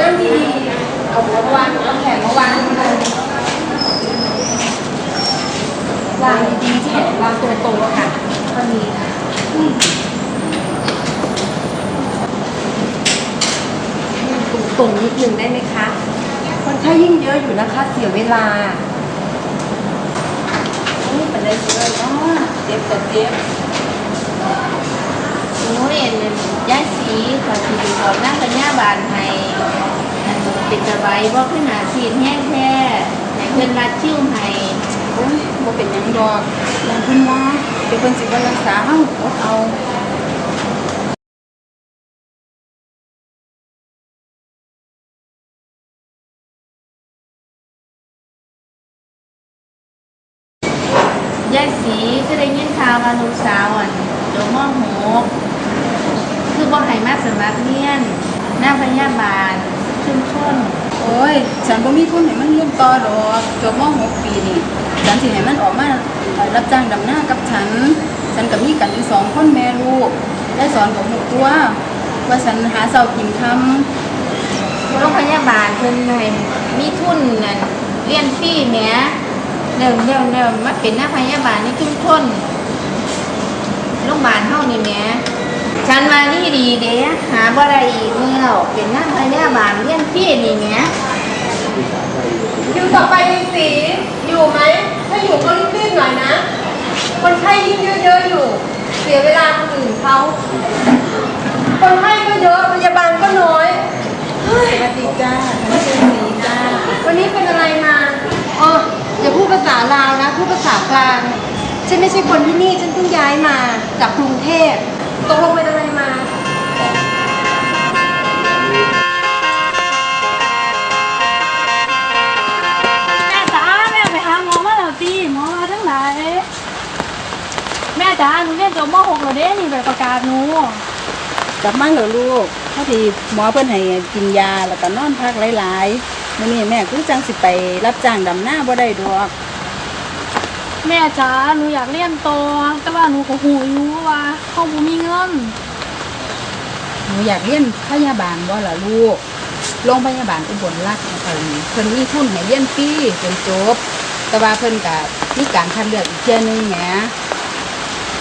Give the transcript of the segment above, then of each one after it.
นั่งดีๆเอาหัววางเอาแขนมาวางวางดีๆที่วางตรงๆค่ะตอนนี้ตรงนิดนึงได้ไหมคะคนไข้ยิ่งเยอะอยู่นะคะ เสียเวลานี่เป็นไรเลยเนอะเจ็บแต่เจ็บ สีขอสีขอหน้าปัญญาบานให้อันเป็นสบายบ่าขึ้นหนาสีแห้งแท้ให้เพิ่อนรัดคิ้วให้โอ้ยบ่เป็นหยังดอกอย่างเพิ่นว่าเดี๋ยวเพิ่นสิบ่รักษาเฮาเอายายสีก็ได้ยินข่าวว่าลูกสาวอันจบม .6 คือ บ่ให้มาสมัครเรียนหน้าพยาบาลชุมชนโอ้ย ฉันบ่มีทุนให้มันเรียนต่อดอกจบม .6 ปีนี่ฉันสิให้มันออกมารับจ้างดำหน้ากับฉัน ฉันกับมีกันอยู่สองคนแม่ลูกได้สอนกับหกตัว ว่าฉันหาเสากินคำโรงพยาบาลเพิ่นให้มีทุนนั่นเรียนฟรีแหมเริ่มเริ่มเริ่มมาเป็นหนักพยาบาลในชุมชนโรงพยาบาลเฮานี่แหม ฉันมานี่ดีเด้หาบ่ได้อีกแล้วเป็นนักพยาบาลเรียนฟรีนี่แหมคิวต่อไปมีสีอยู่ไหม ถ้าอยู่ก็รีบๆหน่อยนะ คนไข้ยิ่งเยอะๆอยู่ เสียเวลาคนอื่นเขาคนไข้ก็เยอะพยาบาลก็น้อยเฮ้ยสวัสดีจ้าฉันชื่อสีจ้าวันนี้เป็นอะไรมาอ๋ออย่าพูดภาษาลาวนะพูดภาษากลางฉันไม่ใช่คนที่นี่ฉันเพิ่งย้ายมาจากกรุงเทพ ตกลงเป็นอะไรมา แม่จ๋าแม่ไปหาหมอมาแล้วตีหมอมาทั้งไหนแม่จ๋าหนูเรียนจบม .6 แล้วเด้นี่ใบประกาศหนูกลับมาเหรอลูกพอดีหมอเพิ่นให้กินยาแล้วก็นอนพักหลายๆมื้อนี้แม่คือจังสิไปรับจ้างดำนาบ่ได้ดอก แม่จ๋าหนูอยากเรียนโตอแต่ว่าหนูก็หูอยู่ว่าเขาบ่มีเงินหนูอยากเรียนพยาบาลบ่ล่ะลูกโรงพยาบาลอุบลรัตน์นะคะนี่เพิ่นมีทุนให้เรียนฟรีจนจบ แต่ว่าเพิ่นก็มีการคัดเลือกอีกเทื่อนึงแหม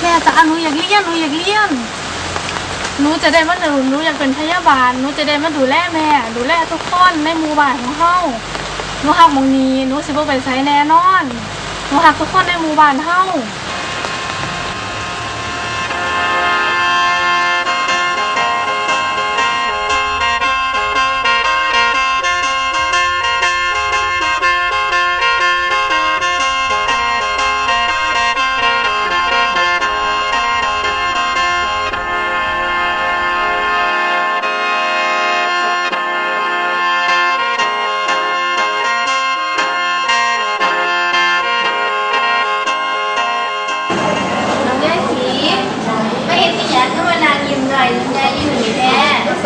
แม่จ๋าหนูอยากเรียนหนูอยากเรียนหนูจะได้มาหนูหนูอยากเป็นพยาบาลหนูจะได้มาดูแลแม่ ดูแลทุกคนในหมู่บ้านของเฮาหนูฮักหมองนี้หนูสิบ่ไปไสแน่นอน หนูฮักทุกคนในหมู่บ้านเฮา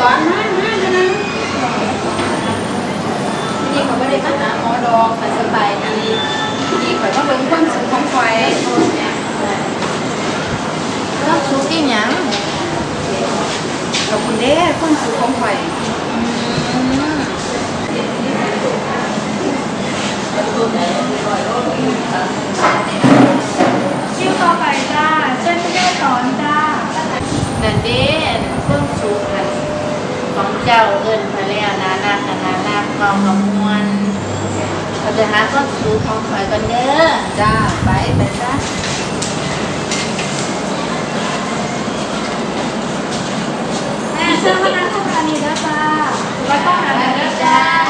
สอนมามาเท่านั้นนี่เขาไม่ได้มาหาหมอดอกแต่สบายดีดีข่อยมาเบิ่งความสุขของข่อยแล้วซุกอีหยังขอบคุณเด้ความสุขของข่อย คิวต่อไปจ้าเช่นที่ได้สอนจ้า นั่นเด้เพิ่งสุกนั่น ของเจ้าเอิ้นพะแล้วนานาคนานาเกองกำมวนเราจะหาข้อสูกของข่อยกันเด้อจ้าไปไปซะแม่เชื่อว่านักทำงานนี้นะจ้าแล้วก็หาสวัสแม่ดีจ้าเป็นยังไง